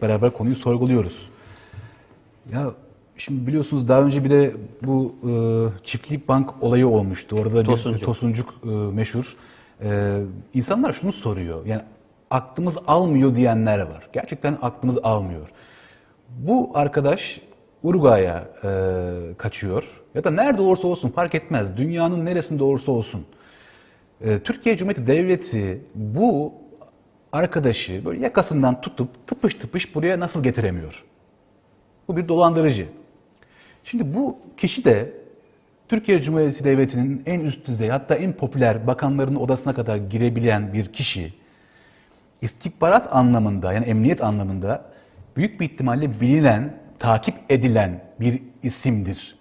hep beraber konuyu sorguluyoruz. Ya şimdi biliyorsunuz daha önce bir de bu e, çiftlik bank olayı olmuştu. Orada bir Tosuncuk. tosuncuk e, meşhur. E, insanlar şunu soruyor. Yani aklımız almıyor diyenler var. Gerçekten aklımız almıyor. Bu arkadaş Uruguay'a e, kaçıyor ya da nerede olursa olsun fark etmez. Dünyanın neresinde olursa olsun. E, Türkiye Cumhuriyeti Devleti bu arkadaşı böyle yakasından tutup tıpış tıpış buraya nasıl getiremiyor? Bu bir dolandırıcı. Şimdi bu kişi de Türkiye Cumhuriyeti Devleti'nin en üst düzey hatta en popüler bakanların odasına kadar girebilen bir kişi istihbarat anlamında yani emniyet anlamında büyük bir ihtimalle bilinen, takip edilen bir isimdir.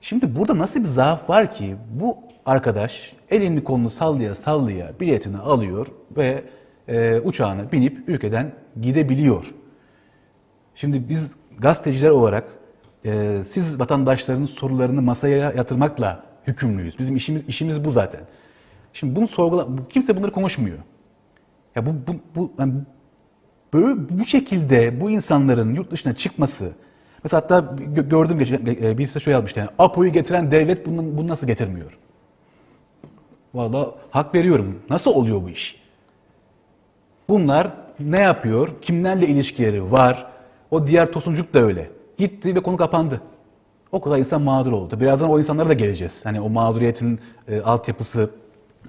Şimdi burada nasıl bir zaaf var ki bu arkadaş elini kolunu sallaya sallaya biletini alıyor ve e, uçağına binip ülkeden gidebiliyor. Şimdi biz gazeteciler olarak e, siz vatandaşların sorularını masaya yatırmakla hükümlüyüz. Bizim işimiz işimiz bu zaten. Şimdi bunu sorgula kimse bunları konuşmuyor. Ya bu bu bu yani böyle bu şekilde bu insanların yurt dışına çıkması mesela hatta gö- gördüm geçen e, birisi şöyle yazmıştı yani Apo'yu getiren devlet bunu, bunu nasıl getirmiyor? Vallahi hak veriyorum. Nasıl oluyor bu iş? Bunlar ne yapıyor? Kimlerle ilişkileri var? O diğer tosuncuk da öyle. Gitti ve konu kapandı. O kadar insan mağdur oldu. Birazdan o insanlara da geleceğiz. Hani o mağduriyetin e, altyapısı,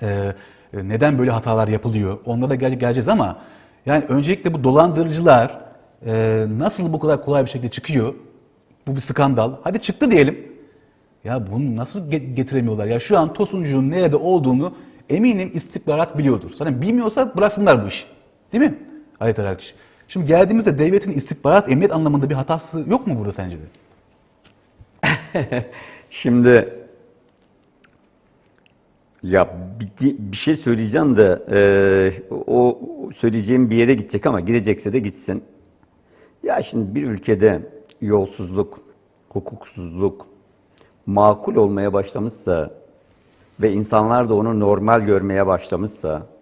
e, e, neden böyle hatalar yapılıyor? Onlara da gel- geleceğiz ama yani öncelikle bu dolandırıcılar e, nasıl bu kadar kolay bir şekilde çıkıyor? Bu bir skandal. Hadi çıktı diyelim. Ya bunu nasıl ge- getiremiyorlar? Ya şu an Tosuncuğun nerede olduğunu eminim istihbarat biliyordur. Zaten bilmiyorsa bıraksınlar bu işi. Değil mi? Ayet Arakçı. Şimdi geldiğimizde devletin istihbarat, emniyet anlamında bir hatası yok mu burada sence de? Şimdi ya bir, bir şey söyleyeceğim de e, o söyleyeceğim bir yere gidecek ama gidecekse de gitsin. Ya şimdi bir ülkede yolsuzluk, hukuksuzluk makul olmaya başlamışsa ve insanlar da onu normal görmeye başlamışsa,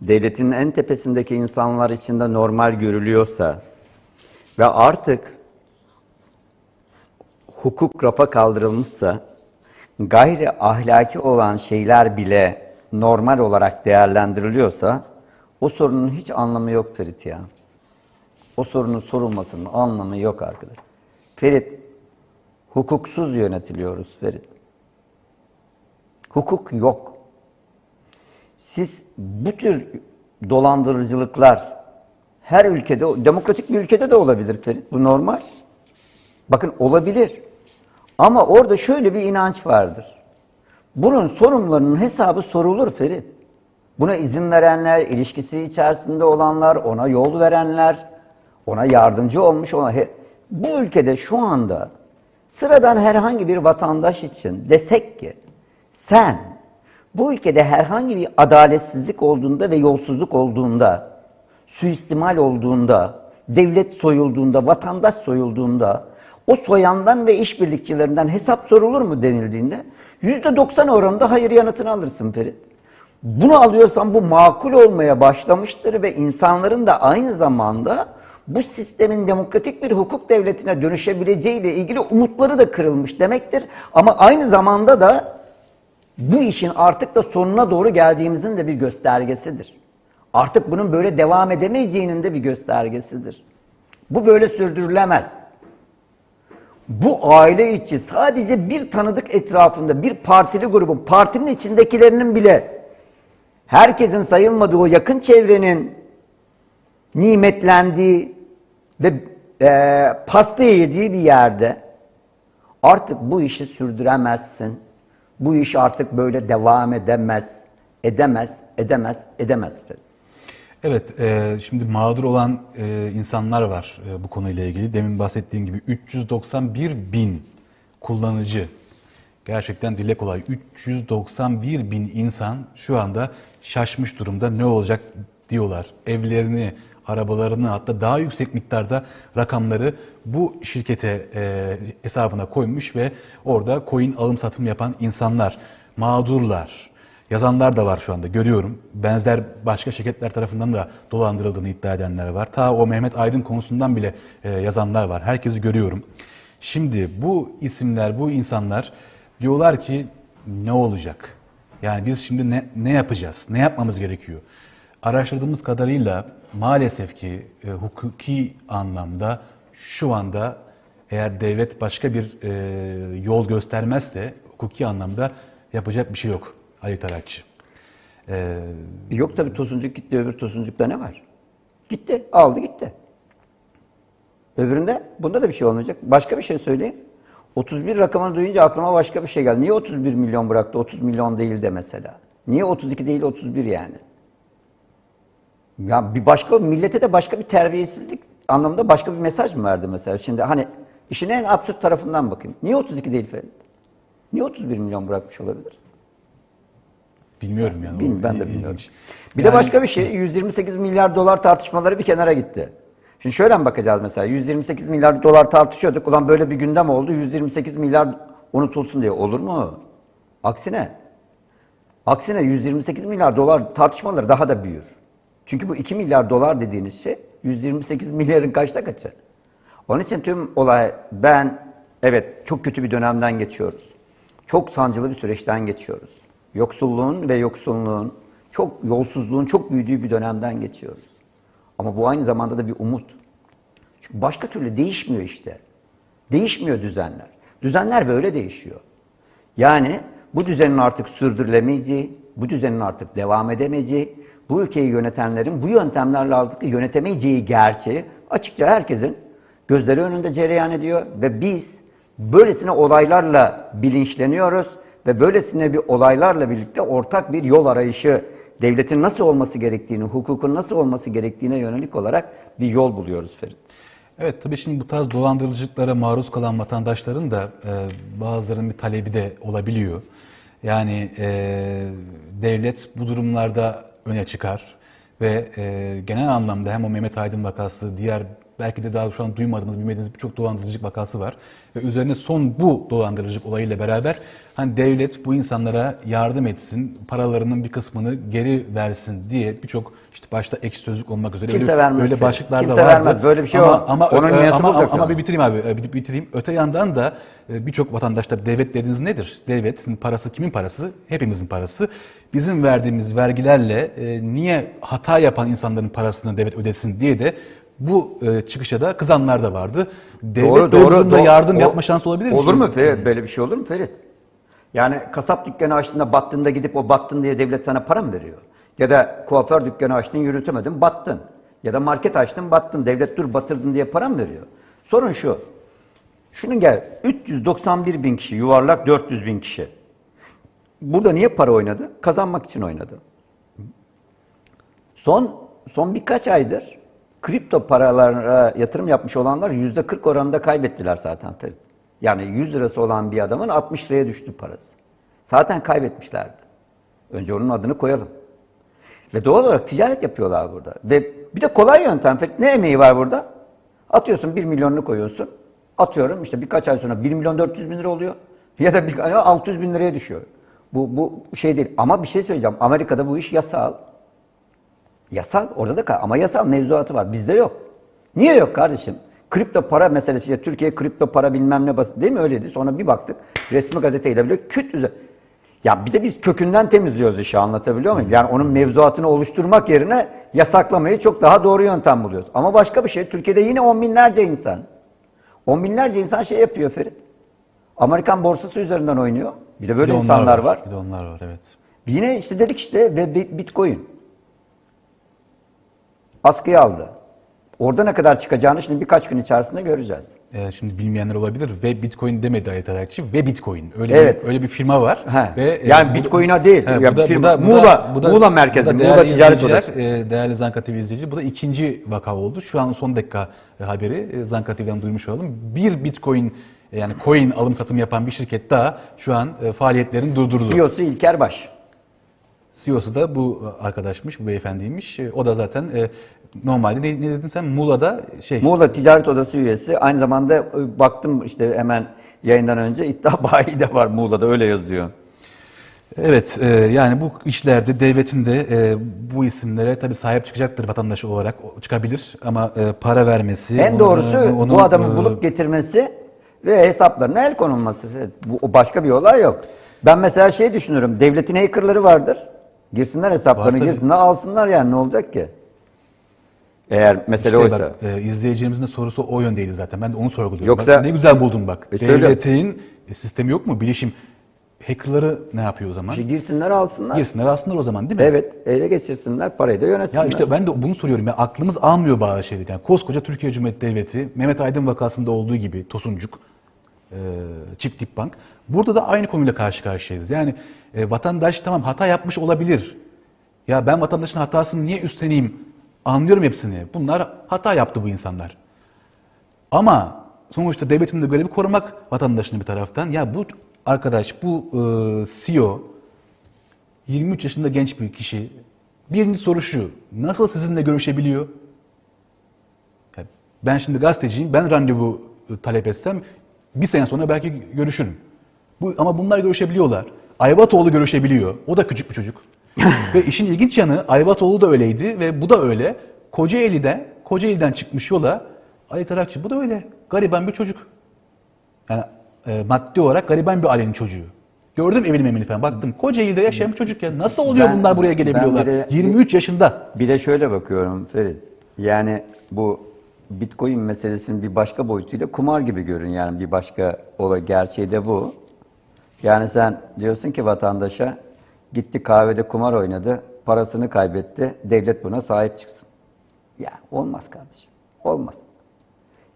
devletin en tepesindeki insanlar için de normal görülüyorsa ve artık hukuk rafa kaldırılmışsa, gayri ahlaki olan şeyler bile normal olarak değerlendiriliyorsa, o sorunun hiç anlamı yok Ferit ya. O sorunun sorulmasının anlamı yok arkadaş. Ferit, hukuksuz yönetiliyoruz Ferit. Hukuk yok. Siz bu tür dolandırıcılıklar her ülkede, demokratik bir ülkede de olabilir Ferit. Bu normal. Bakın olabilir. Ama orada şöyle bir inanç vardır. Bunun sorumlularının hesabı sorulur Ferit. Buna izin verenler, ilişkisi içerisinde olanlar, ona yol verenler, ona yardımcı olmuş ona bu ülkede şu anda sıradan herhangi bir vatandaş için desek ki sen bu ülkede herhangi bir adaletsizlik olduğunda ve yolsuzluk olduğunda, suistimal olduğunda, devlet soyulduğunda, vatandaş soyulduğunda o soyandan ve işbirlikçilerinden hesap sorulur mu denildiğinde %90 oranında hayır yanıtını alırsın Ferit. Bunu alıyorsan bu makul olmaya başlamıştır ve insanların da aynı zamanda bu sistemin demokratik bir hukuk devletine dönüşebileceğiyle ilgili umutları da kırılmış demektir. Ama aynı zamanda da bu işin artık da sonuna doğru geldiğimizin de bir göstergesidir. Artık bunun böyle devam edemeyeceğinin de bir göstergesidir. Bu böyle sürdürülemez. Bu aile içi sadece bir tanıdık etrafında bir partili grubun, partinin içindekilerinin bile herkesin sayılmadığı o yakın çevrenin nimetlendiği ve e, pasta yediği bir yerde artık bu işi sürdüremezsin. Bu iş artık böyle devam edemez, edemez, edemez, edemez. Evet, e, şimdi mağdur olan e, insanlar var e, bu konuyla ilgili. Demin bahsettiğim gibi 391 bin kullanıcı. Gerçekten dile kolay. 391 bin insan şu anda şaşmış durumda. Ne olacak diyorlar. Evlerini, arabalarını hatta daha yüksek miktarda rakamları bu şirkete e, hesabına koymuş ve orada coin alım satım yapan insanlar mağdurlar. yazanlar da var şu anda görüyorum. Benzer başka şirketler tarafından da dolandırıldığını iddia edenler var. Ta o Mehmet Aydın konusundan bile e, yazanlar var. Herkesi görüyorum. Şimdi bu isimler, bu insanlar diyorlar ki ne olacak? Yani biz şimdi ne, ne yapacağız? Ne yapmamız gerekiyor? Araştırdığımız kadarıyla maalesef ki e, hukuki anlamda şu anda eğer devlet başka bir e, yol göstermezse hukuki anlamda yapacak bir şey yok Ali Tarakçı. E, Yok tabii tosuncuk gitti, öbür tosuncukta ne var? Gitti, aldı gitti. Öbüründe bunda da bir şey olmayacak. Başka bir şey söyleyeyim. 31 rakamını duyunca aklıma başka bir şey geldi. Niye 31 milyon bıraktı, 30 milyon değil de mesela? Niye 32 değil 31 yani? Ya bir başka millete de başka bir terbiyesizlik anlamında başka bir mesaj mı verdi mesela? Şimdi hani işin en absürt tarafından bakayım. Niye 32 değil Ferit? Niye 31 milyon bırakmış olabilir? bilmiyorum yani. Bilmiyorum, ben de il- bilmiyorum. Bir de Yani- başka bir şey 128 milyar dolar tartışmaları bir kenara gitti. Şimdi şöyle mi bakacağız mesela 128 milyar dolar tartışıyorduk. Ulan böyle bir gündem oldu 128 milyar unutulsun diye. Olur mu? Aksine. Aksine 128 milyar dolar tartışmaları daha da büyür. Çünkü bu 2 milyar dolar dediğiniz şey 128 milyarın kaçta kaçı? Onun için tüm olay ben evet çok kötü bir dönemden geçiyoruz. Çok sancılı bir süreçten geçiyoruz. Yoksulluğun ve yoksulluğun, çok yolsuzluğun çok büyüdüğü bir dönemden geçiyoruz. Ama bu aynı zamanda da bir umut. Çünkü başka türlü değişmiyor işte. Değişmiyor düzenler. Düzenler böyle değişiyor. Yani bu düzenin artık sürdürülemeyeceği, bu düzenin artık devam edemeyeceği, bu ülkeyi yönetenlerin bu yöntemlerle artık yönetemeyeceği gerçeği açıkça herkesin gözleri önünde cereyan ediyor ve biz böylesine olaylarla bilinçleniyoruz ve böylesine bir olaylarla birlikte ortak bir yol arayışı, devletin nasıl olması gerektiğini, hukukun nasıl olması gerektiğine yönelik olarak bir yol buluyoruz Ferit. Evet tabii şimdi bu tarz dolandırıcılıklara maruz kalan vatandaşların da e, bazılarının bir talebi de olabiliyor. Yani e, devlet bu durumlarda öne çıkar. Ve e, genel anlamda hem o Mehmet Aydın vakası, diğer belki de daha şu an duymadığımız, bilmediğimiz birçok dolandırıcılık vakası var. Ve üzerine son bu dolandırıcılık olayıyla beraber hani devlet bu insanlara yardım etsin, paralarının bir kısmını geri versin diye birçok işte başta ekşi sözlük olmak üzere Kimse öyle, vermez. öyle başlıklar Kimse da vardı. vermez. Böyle bir şey ama, yok. ama, Onun ö- üyesi ama, ama, ama bir bitireyim abi, e, bir bitireyim. Öte yandan da e, birçok vatandaş tabii devlet dediğiniz nedir? Devlet, sizin parası kimin parası? Hepimizin parası. Bizim verdiğimiz vergilerle e, niye hata yapan insanların parasını devlet ödesin diye de bu e, çıkışa da kızanlar da vardı. Devlet Doğru, doğru, durumda doğru. yardım O- yapma şansı olabilir mi? Olur mu? Ferit? Böyle bir şey olur mu Ferit? Yani kasap dükkanı açtığında battığında gidip o battın diye devlet sana para mı veriyor? Ya da kuaför dükkanı açtın yürütemedin battın. Ya da market açtın battın devlet dur batırdın diye para mı veriyor? Sorun şu. Şunun gel 391 bin kişi yuvarlak 400 bin kişi. Burada niye para oynadı? Kazanmak için oynadı. Son son birkaç aydır kripto paralara yatırım yapmış olanlar yüzde 40 oranında kaybettiler zaten. Yani 100 lirası olan bir adamın 60 liraya düştü parası. Zaten kaybetmişlerdi. Önce onun adını koyalım. Ve doğal olarak ticaret yapıyorlar burada. Ve bir de kolay yöntem. Ne emeği var burada? Atıyorsun 1 milyonunu koyuyorsun. Atıyorum işte birkaç ay sonra 1 milyon 400 bin lira oluyor. Ya da bir, 600 bin liraya düşüyor. Bu, bu şey değil. Ama bir şey söyleyeceğim. Amerika'da bu iş yasal. Yasal orada da kal- ama yasal mevzuatı var. Bizde yok. Niye yok kardeşim? Kripto para meselesi işte Türkiye kripto para bilmem ne basit değil mi öyleydi. Sonra bir baktık resmi gazeteyle bile küt üzeri. Ya bir de biz kökünden temizliyoruz işi anlatabiliyor muyum? Yani onun mevzuatını oluşturmak yerine yasaklamayı çok daha doğru yöntem buluyoruz. Ama başka bir şey Türkiye'de yine on binlerce insan. On binlerce insan şey yapıyor Ferit. Amerikan borsası üzerinden oynuyor. Bir de Bir böyle de onlar insanlar var. Bir de onlar var evet. Yine işte dedik işte ve bi- Bitcoin. Askıya aldı. Orada ne kadar çıkacağını şimdi birkaç gün içerisinde göreceğiz. Ee, şimdi bilmeyenler olabilir ve Bitcoin demedi Ali Tarakçı ve Bitcoin. Öyle Evet. bir, öyle bir firma var. He. Ve e, Yani bu- Bitcoin'a değil. He, Ya bu da- firma- bu da- bu Muğla- bu da- Muğla merkezli, bu da Muğla Ticaret Odası. e, Değerli Zanka TV izleyici. Bu da ikinci vaka oldu. Şu an son dakika e, haberi e, Zanka TV'den duymuş olalım. Bir Bitcoin e, yani coin alım satım yapan bir şirket daha şu an e, faaliyetlerini durdurdu. CEO'su İlker Baş. CEO'su da bu arkadaşmış, bu beyefendiymiş. E, O da zaten e, normalde ne, ne dedin sen? Muğla'da şey Muğla Ticaret Odası üyesi. Aynı zamanda e, baktım işte hemen yayından önce iddia bayi de var Muğla'da öyle yazıyor. Evet, e, yani bu işlerde devletin de e, bu isimlere tabii sahip çıkacaktır vatandaş olarak o- çıkabilir ama e, para vermesi, En doğrusu onun, bu adamı e, bulup getirmesi ve hesaplarına el konulması. Bu o başka bir olay yok. Ben mesela şey düşünürüm. Devletin hackerları vardır. Girsinler hesaplarını tabii. girsinler alsınlar yani ne olacak ki? Eğer mesele işte oysa. bak, e, izleyicimizin de sorusu o yöndeydi zaten. Ben de onu sorguluyorum. Yoksa- Bak, ne güzel buldun bak. E. Devletin e, sistemi yok mu? Bilişim hackerları ne yapıyor o zaman? İşte girsinler alsınlar. Girsinler alsınlar o zaman değil mi? Evet ele geçirsinler parayı da yönetsinler. Ya işte ben de bunu soruyorum. Ya aklımız almıyor bazı şeyleri. Yani koskoca Türkiye Cumhuriyeti Devleti, Mehmet Aydın vakasında olduğu gibi Tosuncuk, e, Çift Tip Bank. Burada da aynı konuyla karşı karşıyayız. Yani e, vatandaş tamam hata yapmış olabilir. Ya ben vatandaşın hatasını niye üstleneyim? Anlıyorum hepsini. Bunlar hata yaptı bu insanlar. Ama sonuçta devletin de görevi korumak vatandaşını bir taraftan. Ya bu arkadaş, bu e, CEO 23 yaşında genç bir kişi. Birinci soru şu. Nasıl sizinle görüşebiliyor? Ben şimdi gazeteciyim. Ben randevu e, talep etsem bir sene sonra belki görüşürüm. Bu, ama bunlar görüşebiliyorlar. Ayvatoğlu görüşebiliyor. O da küçük bir çocuk. ve işin ilginç yanı Ayvatoğlu da öyleydi ve bu da öyle. Kocaeli'de, Kocaeli'den çıkmış yola Ali Tarakçı bu da öyle. Gariban bir çocuk. Yani e, maddi olarak gariban bir ailenin çocuğu. Gördüm evini memini falan baktım. Kocaeli'de yaşayan bir çocuk ya. Nasıl oluyor Ben- bunlar buraya ben gelebiliyorlar? bir de- 23 yaşında. Bir de şöyle bakıyorum Ferit. Yani bu Bitcoin meselesinin bir başka boyutuyla kumar gibi görün yani bir başka olay gerçeği de bu. Yani sen diyorsun ki vatandaşa gitti kahvede kumar oynadı, parasını kaybetti, devlet buna sahip çıksın. Ya olmaz kardeşim. Olmaz.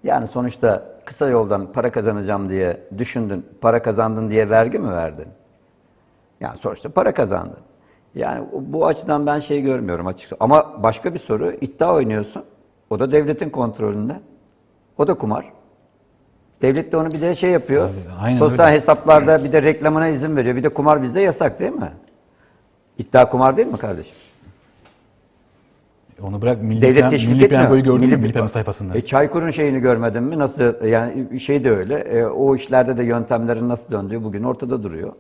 Yani sonuçta kısa yoldan para kazanacağım diye düşündün, para kazandın diye vergi mi verdin? Yani sonuçta para kazandın. Yani bu açıdan ben şey görmüyorum açıkçası. Ama başka bir soru, iddia oynuyorsun. O da devletin kontrolünde. O da kumar. Devlet de onu bir de şey yapıyor. Abi, aynen sosyal öyle. hesaplarda bir de reklamına izin veriyor. Bir de kumar bizde yasak değil mi? İddia kumar değil mi kardeşim? Onu bırak Milli, Devlet Piyan- teşvik Milli. Piyango'yu gördün mü? Milli- Milli Piyango sayfasında. E, Çaykur'un şeyini görmedin mi? Nasıl yani şey de öyle. E, o işlerde de yöntemlerin nasıl döndüğü bugün ortada duruyor.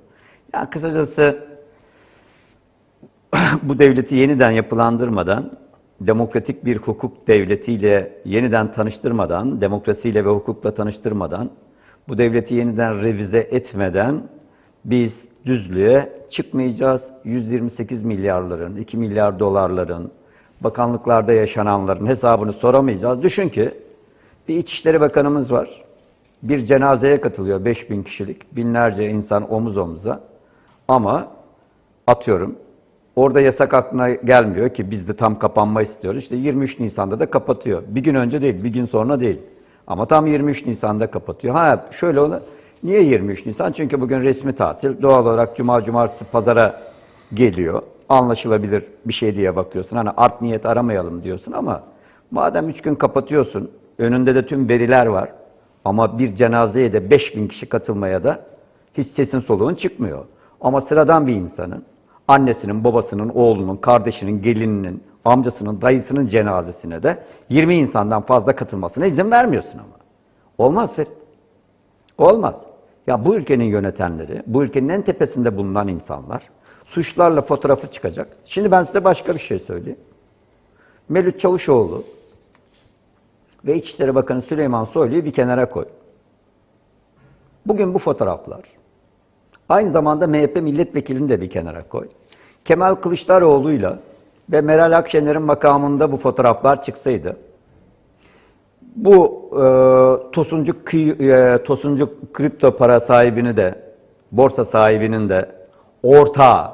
Yani kısacası bu devleti yeniden yapılandırmadan, demokratik bir hukuk devletiyle yeniden tanıştırmadan, demokrasiyle ve hukukla tanıştırmadan, bu devleti yeniden revize etmeden biz düzlüğe çıkmayacağız. 128 milyarların, 2 milyar dolarların, bakanlıklarda yaşananların hesabını soramayacağız. Düşün ki bir İçişleri Bakanımız var. Bir cenazeye katılıyor 5000 kişilik. Binlerce insan omuz omuza. Ama atıyorum orada yasak aklına gelmiyor ki biz de tam kapanma istiyoruz. İşte 23 Nisan'da da kapatıyor. Bir gün önce değil, bir gün sonra değil. Ama tam 23 Nisan'da kapatıyor. Ha şöyle olur. Niye 23 Nisan? Çünkü bugün resmi tatil. Doğal olarak cuma, cumartesi, pazara geliyor. Anlaşılabilir bir şey diye bakıyorsun. Hani art niyet aramayalım diyorsun ama madem 3 gün kapatıyorsun, önünde de tüm veriler var. Ama bir cenazeye de 5000 kişi katılmaya da hiç sesin soluğun çıkmıyor. Ama sıradan bir insanın, annesinin, babasının, oğlunun, kardeşinin, gelininin, amcasının, dayısının cenazesine de 20 insandan fazla katılmasına izin vermiyorsun ama. Olmaz Ferit. Olmaz. Ya bu ülkenin yönetenleri, bu ülkenin en tepesinde bulunan insanlar suçlarla fotoğrafı çıkacak. Şimdi ben size başka bir şey söyleyeyim. Mevlüt Çavuşoğlu ve İçişleri Bakanı Süleyman Soylu'yu bir kenara koy. Bugün bu fotoğraflar aynı zamanda MHP milletvekilini de bir kenara koy. Kemal Kılıçdaroğlu'yla ve Meral Akşener'in makamında bu fotoğraflar çıksaydı bu e, Tosuncuk, e, Tosuncuk kripto para sahibini de borsa sahibinin de ortağı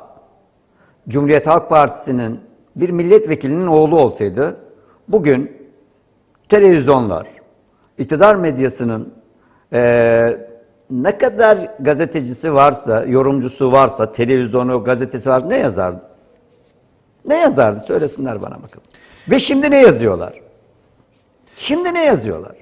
Cumhuriyet Halk Partisi'nin bir milletvekilinin oğlu olsaydı bugün televizyonlar, iktidar medyasının eee, ne kadar gazetecisi varsa, yorumcusu varsa, televizyonu, gazetesi var ne yazardı? Ne yazardı? Söylesinler bana bakalım. Ve şimdi ne yazıyorlar? Şimdi ne yazıyorlar?